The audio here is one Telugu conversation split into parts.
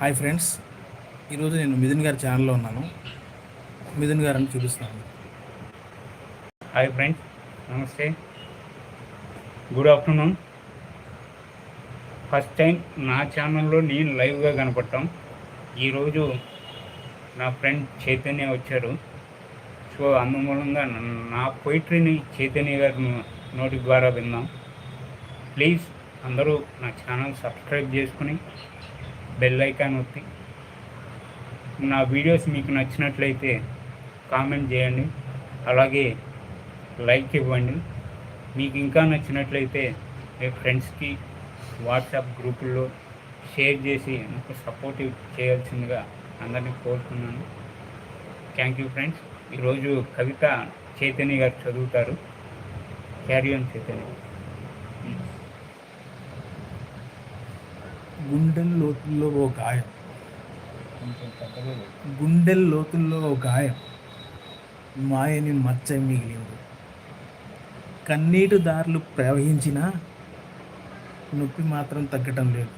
Hi friends. ఈరోజు నేను మిథున్ గారి ఛానల్లో ఉన్నాను. మిథున్ గారు అని చూపిస్తున్నాను హాయ్ ఫ్రెండ్స్. నమస్తే. Good afternoon. ఫస్ట్ టైం నా ఛానల్లో నేను లైవ్గా కనపడటం ఈరోజు నా ఫ్రెండ్ చైతన్య వచ్చారు. సో అందుమూలంగా నా పొయిటరీని చైతన్య గారి నో- నోటి ద్వారా విందాం. ప్లీజ్ అందరూ నా ఛానల్ సబ్స్క్రైబ్ చేసుకుని బెల్ ఐకాన్ ఒత్తి. నా వీడియోస్ మీకు నచ్చినట్లయితే కామెంట్ చేయండి. అలాగే లైక్ ఇవ్వండి. మీకు ఇంకా నచ్చినట్లయితే మీ ఫ్రెండ్స్కి వాట్సాప్ గ్రూపుల్లో షేర్ చేసి నాకు సపోర్ట్ చేయాల్సిందిగా అందరినీ కోరుతున్నాను. థ్యాంక్ యూ ఫ్రెండ్స్ ఈరోజు కవిత చైతన్య గారు చదువుతారు. క్యారియన్ చైతన్య. గుండెల లోతుల్లో ఓ గాయం. గుండెల లోతుల్లో ఓ గాయం. మాయని మచ్చ మిగిలింది. కన్నీటి దారులు ప్రవహించినా నొప్పి మాత్రం తగ్గటం లేదు.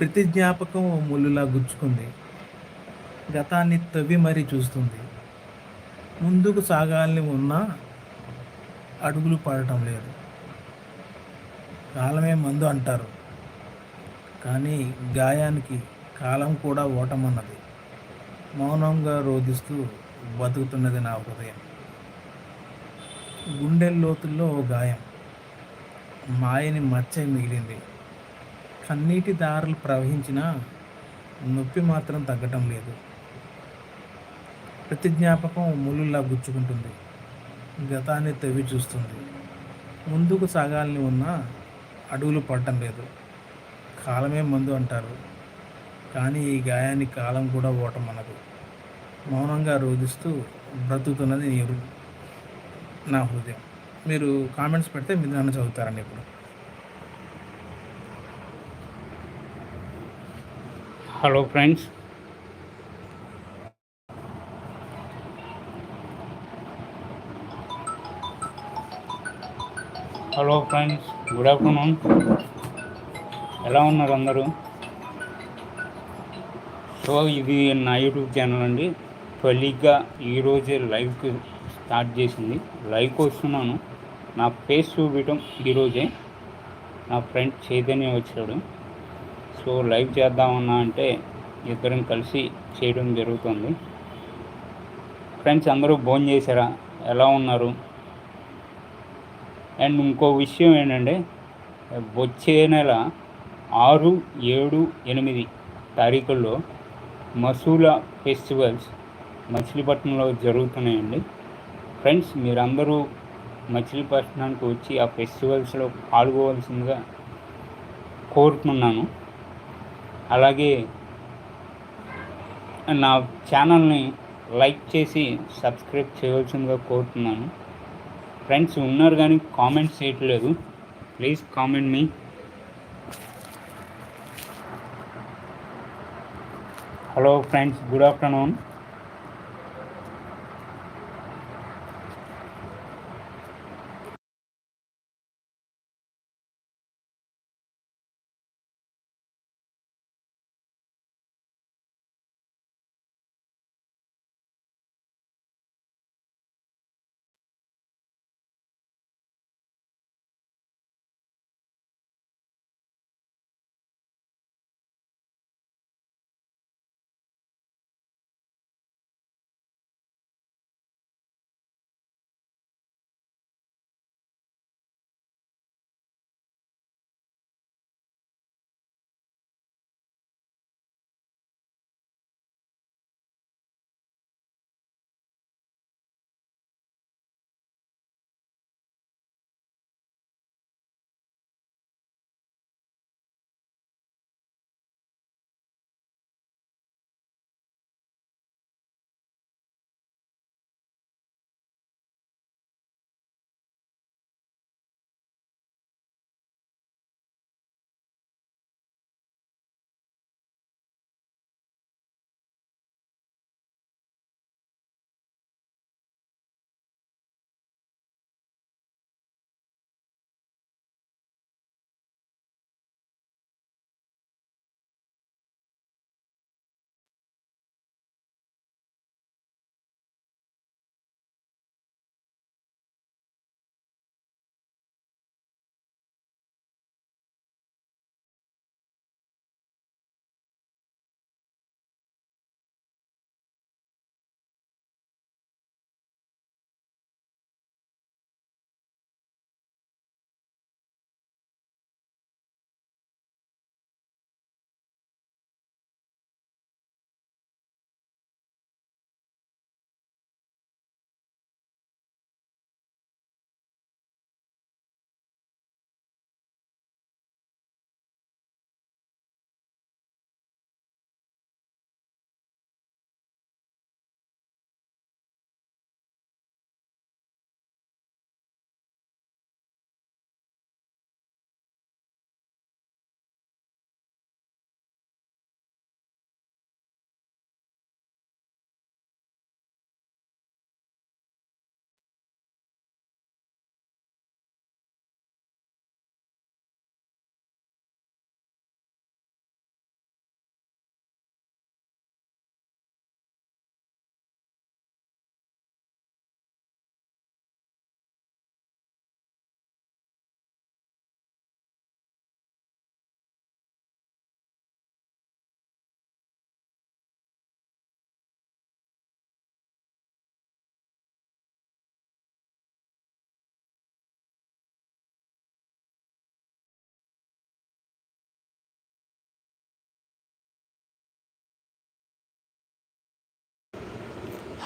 ప్రతి జ్ఞాపకం ఓ ముళ్ళులా గుచ్చుకుంది. గతాన్ని తవ్వి మరీ చూస్తుంది. ముందుకు సాగాలని ఉన్నా అడుగులు పడటం లేదు. కాలమే మందు అంటారు. కానీ గాయానికి కాలం కూడా ఓటమన్నది. మౌనంగా రోధిస్తూ బతుకుతున్నది నా హృదయం. గుండె లోతుల్లో ఓ గాయం. మాయని మచ్చ మిగిలింది. కన్నీటి దారులు ప్రవహించినా నొప్పి మాత్రం తగ్గటం లేదు. ప్రతి జ్ఞాపకం ముళ్ళులా గుచ్చుకుంటుంది. గతాన్ని తవ్వి చూస్తుంది. ముందుకు సాగాలని ఉన్నా అడుగులు పడటం లేదు. కాలమే మందు అంటారు. కానీ ఈ గాయానికి కాలం కూడా ఓటమనదు. మౌనంగా రోధిస్తూ బ్రతుకుతున్నది నీరు. నా హృదయం. మీరు కామెంట్స్ పెడితే మీరు నన్ను చదువుతారండి ఇప్పుడు. Hello friends. Hello friends. Good afternoon. ఎలా ఉన్నారు అందరూ? సో ఇది నా యూట్యూబ్ ఛానల్ అండి. తొలిగా ఈరోజే లైవ్కి స్టార్ట్ చేసింది. లైవ్కి వస్తున్నాను. నా ఫేస్ చూపించడం ఈరోజే నా ఫ్రెండ్ చైతన్య వచ్చాడు. సో లైవ్ చేద్దామన్నా అంటే ఇద్దరం కలిసి చేయడం జరుగుతుంది. ఫ్రెండ్స్ అందరూ భోజనం చేశారా? ఎలా ఉన్నారు? అండ్ ఇంకో విషయం ఏంటంటే వచ్చే నెల ఆరు ఏడు ఎనిమిది తారీఖుల్లో మసూల ఫెస్టివల్స్ మచిలీపట్నంలో జరుగుతున్నాయండి. ఫ్రెండ్స్ మీరందరూ మచిలీపట్నానికి వచ్చి ఆ ఫెస్టివల్స్లో పాల్గొవలసిందిగా కోరుతున్నాను అలాగే నా ఛానల్ని లైక్ చేసి సబ్స్క్రైబ్ చేయవలసిందిగా కోరుతున్నాను. ఫ్రెండ్స్ ఉన్నారు కానీ కామెంట్స్ చేయట్లేదు. ప్లీజ్ కామెంట్ మీ. Hello friends good afternoon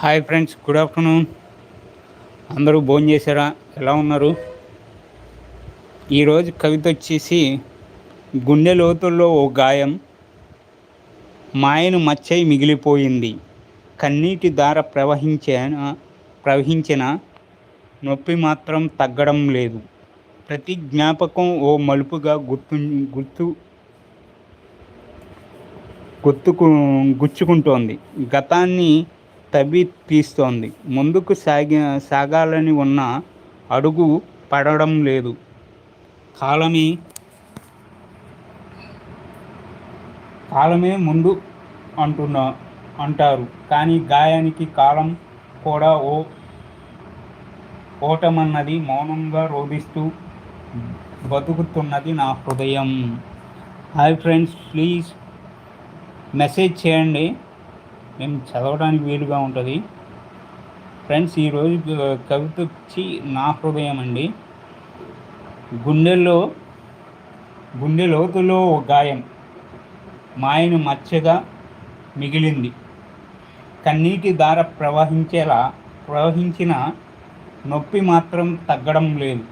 hi friends good afternoon. అందరూ భోజనం చేశారా? ఎలా ఉన్నారు? ఈరోజు కవిత వచ్చేసి గుండె లోతుల్లో ఓ గాయం మాయను మచ్చై మిగిలిపోయింది కన్నీటి ధార ప్రవహించిన ప్రవహించిన నొప్పి మాత్రం తగ్గడం లేదు. ప్రతి జ్ఞాపకం ఓ మలుపుగా గుర్తు గుర్తు గుర్తుకు గుచ్చుకుంటోంది. గతాన్ని తవ్వి తీస్తోంది ముందుకు సాగి సాగాలని ఉన్న అడుగు పడడం లేదు. కాలమే కాలమే ముందు అంటున్నా అంటారు. కానీ గాయానికి కాలం కూడా ఓ ఓటమన్నది మౌనంగా రోధిస్తూ బతుకుతున్నది నా హృదయం. హాయ్ ఫ్రెండ్స్ ప్లీజ్ మెసేజ్ చేయండి. మేము చదవడానికి వీలుగా ఉంటుంది. ఫ్రెండ్స్ ఈరోజు కవిత వచ్చి నా హృదయం అండి గుండెల్లో గుండె లోతులో ఓ గాయం మాయను మచ్చగా మిగిలింది. కన్నీటి ధార ప్రవహించేలా ప్రవహించిన నొప్పి మాత్రం తగ్గడం లేదు.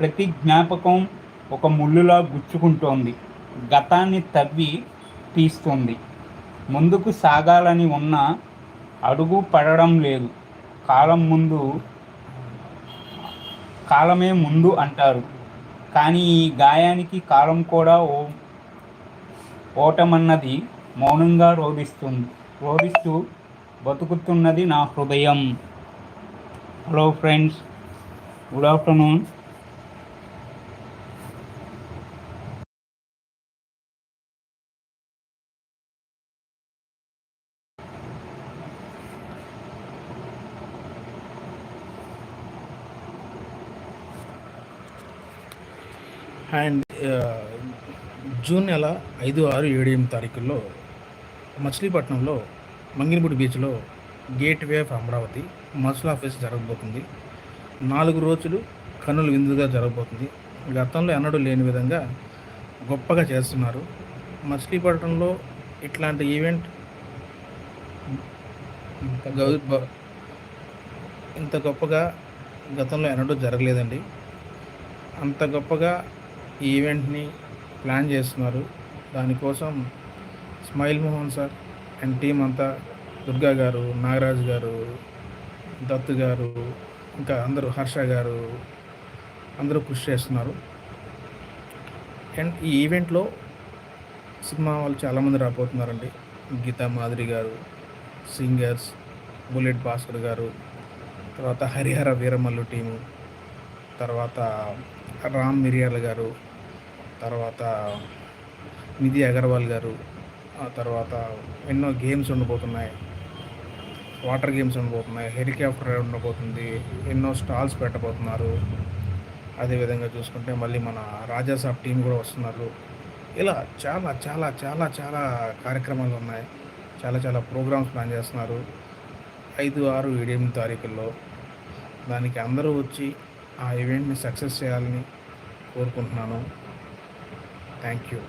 ప్రతి జ్ఞాపకం ఒక ముళ్ళులా గుచ్చుకుంటోంది. గతాన్ని తవ్వి తీస్తుంది. ముందుకు సాగాలని ఉన్న అడుగు పడడం లేదు. కాలం ముందు కాలమే ముందు అంటారు. కానీ ఈ గాయానికి కాలం కూడా ఓ ఓటమన్నది మౌనంగా రోధిస్తుంది. రోధిస్తూ బతుకుతున్నది నా హృదయం. Hello friends good afternoon and ah, June నెల ఐదు ఆరు ఏడు ఎనిమిది తారీఖుల్లో మచిలీపట్నంలో మంగినపూడి బీచ్లో గేట్ వే ఆఫ్ అమరావతి మర్సల్ ఆఫీస్ జరగబోతుంది. నాలుగు రోజులు కన్నుల విందుగా జరగబోతుంది. గతంలో ఎన్నడూ లేని విధంగా గొప్పగా చేస్తున్నారు. మచిలీపట్నంలో ఇట్లాంటి ఈవెంట్ ఇంత గౌ- ఇంత గొప్పగా గతంలో ఎన్నడూ జరగలేదండి. అంత గొప్పగా ఈ ఈవెంట్ని ప్లాన్ చేస్తున్నారు. దానికోసం smile Mohan sir and team అంతా దుర్గా గారు నాగరాజు గారు దత్తు గారు ఇంకా అందరూ హర్ష గారు అందరూ కృషి చేస్తున్నారు. అండ్ ఈ ఈవెంట్లో సినిమా వాళ్ళు చాలామంది రాబోతున్నారండి. గీతా మాదిరి గారు సింగర్స్ బుల్లెట్ భాస్కర్ గారు తర్వాత హరిహర వీరమల్లు టీము తర్వాత రామ్ మిరియాల గారు తర్వాత నిధి అగర్వాల్ గారు ఆ తర్వాత ఎన్నో గేమ్స్ ఉండబోతున్నాయి. వాటర్ గేమ్స్ ఉండబోతున్నాయి. హెలికాప్టర్ ఉండబోతుంది. ఎన్నో స్టాల్స్ పెట్టబోతున్నారు. అదేవిధంగా చూసుకుంటే మళ్ళీ మన రాజాసాబ్ టీం కూడా వస్తున్నారు. ఇలా చాలా చాలా చాలా చాలా కార్యక్రమాలు ఉన్నాయి. చాలా చాలా ప్రోగ్రామ్స్ ప్లాన్ చేస్తున్నారు. ఐదు ఆరు ఏడెనిమిది తారీఖుల్లో దానికి అందరూ వచ్చి ఆ ఈవెంట్ని సక్సెస్ చేయాలని కోరుకుంటున్నాను. Thank you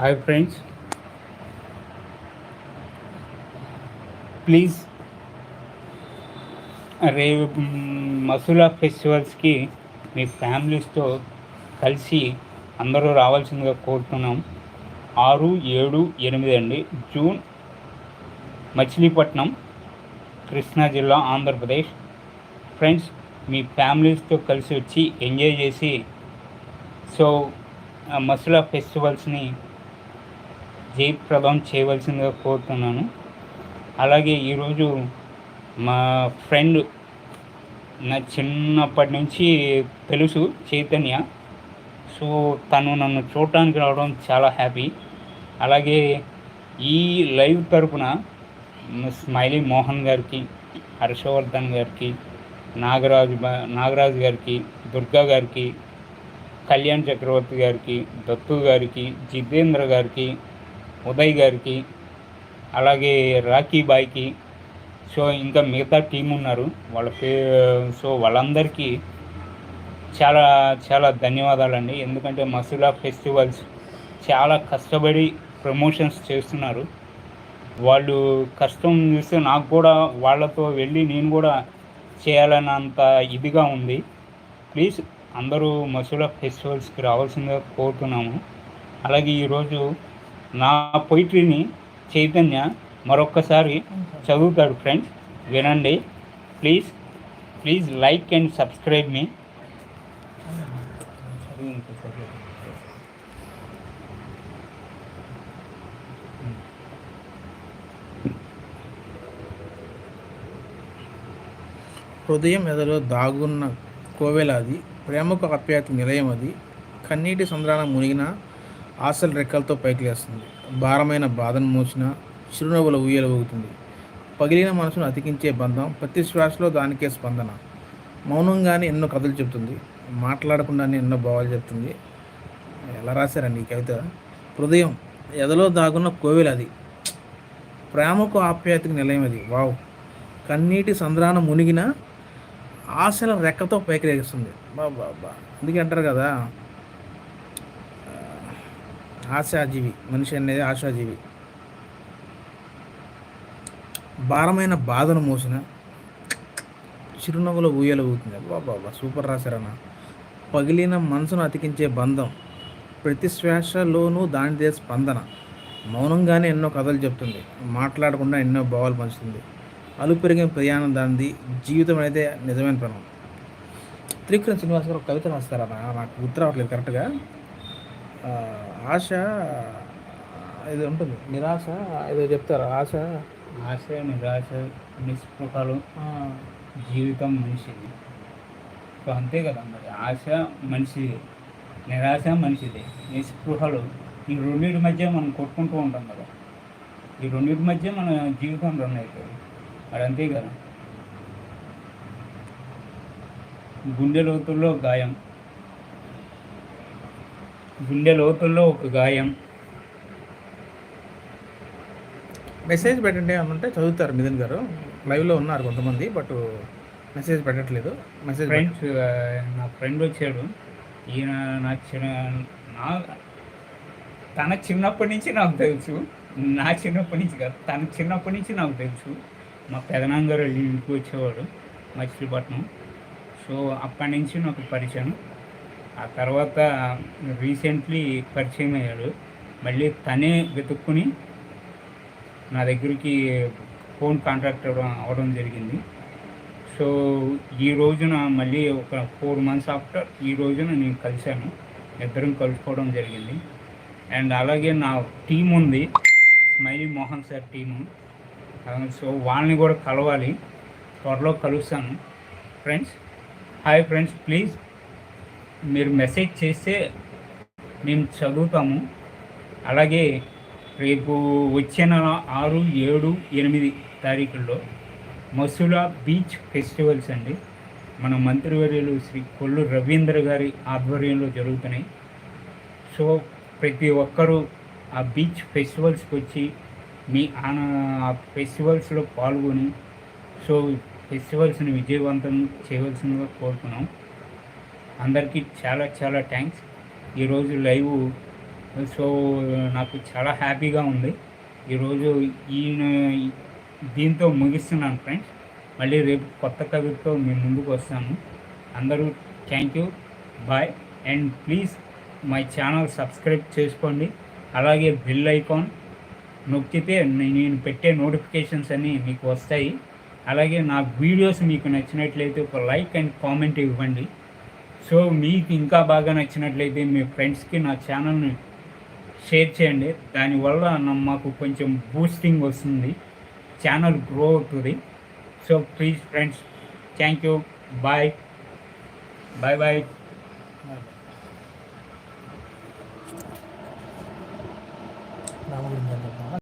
hi friends please రేపు మసూలా ఫెస్టివల్స్కి మీ ఫ్యామిలీస్తో కలిసి అందరూ రావాల్సిందిగా కోరుతున్నాం. ఆరు ఏడు ఎనిమిది అండి. జూన్ మచిలీపట్నం కృష్ణా జిల్లా ఆంధ్రప్రదేశ్. ఫ్రెండ్స్ మీ ఫ్యామిలీస్తో కలిసి వచ్చి ఎంజాయ్ చేసి సో ఆ మసూలా ఫెస్టివల్స్ని జయప్రదం చేయవలసిందిగా కోరుతున్నాను. అలాగే ఈరోజు మా ఫ్రెండ్ నా చిన్నప్పటి నుంచి తెలుసు చైతన్య. సో తను నన్ను చూడటానికి రావడం చాలా హ్యాపీ అలాగే ఈ లైవ్ తరపున స్మైలీ మోహన్ గారికి హర్షవర్ధన్ గారికి నాగరాజు నాగరాజు గారికి దుర్గా గారికి కళ్యాణ్ చక్రవర్తి గారికి దత్తు గారికి జితేంద్ర గారికి ఉదయ్ గారికి అలాగే రాఖీ బాయ్కి సో ఇంకా మిగతా టీం ఉన్నారు. వాళ్ళ పే సో వాళ్ళందరికీ చాలా చాలా ధన్యవాదాలండి. ఎందుకంటే మసూలా ఫెస్టివల్స్ చాలా కష్టపడి ప్రమోషన్స్ చేస్తున్నారు. వాళ్ళు కష్టం చూస్తే నాకు కూడా వాళ్ళతో వెళ్ళి నేను కూడా చేయాలన్నంత ఇదిగా ఉంది. ప్లీజ్ అందరూ మసూల ఫెస్టివల్స్కి రావాల్సిందిగా కోరుతున్నాము. అలాగే ఈరోజు నా పొయిట్రీని చైతన్య మరొక్కసారి చదువుతాడు ఫ్రెండ్స్ వినండి. Please please like and subscribe మీ. హృదయం ఎదలో దాగున్న కోవెలాది ప్రేమకు ఆప్యాయత నిలయం అది. కన్నీటి సంద్రాన మునిగిన ఆశల రెక్కలతో పైకి లేస్తుంది. భారమైన బాధను మోసిన చిరునవ్వుల ఊయల ఊగుతుంది. పగిలిన మనసును అతికించే బంధం ప్రతి శ్వాసలో దానికే స్పందన. మౌనంగానే ఎన్నో కథలు చెప్తుంది మాట్లాడకుండానే ఎన్నో భావాలు చెప్తుంది ఎలా రాశారండి ఈ కవిత? హృదయం ఎదలో దాగున్న కోవెల అది ప్రేమకు ఆప్యాయతకు నిలయం అది. వావ్. కన్నీటి సంద్రాన మునిగిన ఆశల రెక్కతో పైకి రేగిస్తుంది బాబా అందుకే అంటారు కదా ఆశాజీవి మనిషి అనేది ఆశాజీవి. భారమైన బాధను మోసిన చిరునవ్వులో ఊయలు ఊగుతుంది. బాబా సూపర్ రాశారన్న. పగిలిన మనసును అతికించే బంధం ప్రతి శ్వాసలోనూ దానిదే స్పందన. మౌనంగానే ఎన్నో కథలు చెప్తుంది. మాట్లాడకుండా ఎన్నో భావాలు పంచుతుంది. అలు పెరిగిన ప్రయాణం దానిది జీవితం అయితే నిజమైన ప్రణం త్రికరణ శ్రీనివాస్ గారు ఒక కవిత రాస్తారా? నాకు గుర్తు రావట్లేదు కరెక్ట్గా ఆశ ఇది ఉంటుంది. నిరాశ ఏదో చెప్తారు? ఆశ? ఆశ నిరాశ నిస్పృహలు జీవితం మనిషిది సో అంతే కదా మరి. ఆశ మనిషిది నిరాశ మనిషిది నిస్పృహలు. ఈ రెండింటి మధ్య మనం కొట్టుకుంటూ ఉంటాం కదా. ఈ రెండింటి మధ్య మన జీవితం రన్ అవుతుంది. మరి అంతే కదా గుండె లోతుల్లో గాయం. గుండె లోతుల్లో ఒక గాయం. మెసేజ్ పెట్టండి అని ఉంటే చదువుతారు మిథున్ గారు. లైవ్లో ఉన్నారు కొంతమంది బట్ మెసేజ్ పెట్టట్లేదు. మెసేజ్ ఫ్రెండ్స్ నా ఫ్రెండ్ వచ్చాడు. ఈయన నా చిన్న నా తన చిన్నప్పటి నుంచి నాకు తెలుసు. నా చిన్నప్పటి నుంచి కాదు తన చిన్నప్పటి నుంచి నాకు తెలుసు. మా పెదనాన్నగారు ఇంటికి వచ్చేవాడు మచిలీపట్నం. సో అప్పటి నుంచి నాకు పరిచయం. ఆ తర్వాత రీసెంట్లీ పరిచయం అయ్యాడు. మళ్ళీ తనే వెతుక్కుని నా దగ్గరికి ఫోన్ కాంటాక్ట్ అవ్వడం అవడం జరిగింది. సో ఈ రోజున మళ్ళీ ఒక ఫోర్ మంత్స్ ఆఫ్టర్ ఈ రోజున నేను కలిశాను. ఇద్దరం కలుసుకోవడం జరిగింది. అండ్ అలాగే నా టీం ఉంది. Smiley Mohan sir team. So వాళ్ళని కూడా కలవాలి. త్వరలో కలుస్తాను. ఫ్రెండ్స్ హాయ్ ఫ్రెండ్స్ ప్లీజ్ మీరు మెసేజ్ చేస్తే మేము చదువుతాము. అలాగే రేపు వచ్చే నెల ఆరు ఏడు ఎనిమిది తారీఖుల్లో మసులా బీచ్ ఫెస్టివల్స్ అండి. మన మంత్రివర్యులు శ్రీ కొల్లు రవీంద్ర గారి ఆధ్వర్యంలో జరుగుతున్నాయి. సో ప్రతి ఒక్కరూ ఆ బీచ్ ఫెస్టివల్స్కి వచ్చి మీ ఆన ఆ ఫెస్టివల్స్లో పాల్గొని సో ఫెస్టివల్స్ని విజయవంతం చేయవలసిందిగా కోరుకున్నాం. అందరికీ చాలా చాలా థ్యాంక్స్. ఈరోజు లైవ్ సో నాకు చాలా హ్యాపీగా ఉంది. ఈరోజు ఈయన దీంతో ముగిస్తున్నాను ఫ్రెండ్స్. మళ్ళీ రేపు కొత్త కవితతో మీ ముందుకు వస్తాను. అందరూ thank you. Bye and please my channel subscribe చేసుకోండి. అలాగే బిల్ ఐకాన్ నొక్కితే నేను పెట్టే నోటిఫికేషన్స్ అన్నీ మీకు వస్తాయి. అలాగే నా వీడియోస్ మీకు నచ్చినట్లయితే ఒక లైక్ అండ్ కామెంట్ ఇవ్వండి. సో మీకు ఇంకా బాగా నచ్చినట్లయితే మీ ఫ్రెండ్స్కి నా ఛానల్ని షేర్ చేయండి. దానివల్ల మాకు కొంచెం బూస్టింగ్ వస్తుంది. ఛానల్ గ్రో అవుతుంది. So please friends thank you. Bye. Bye bye.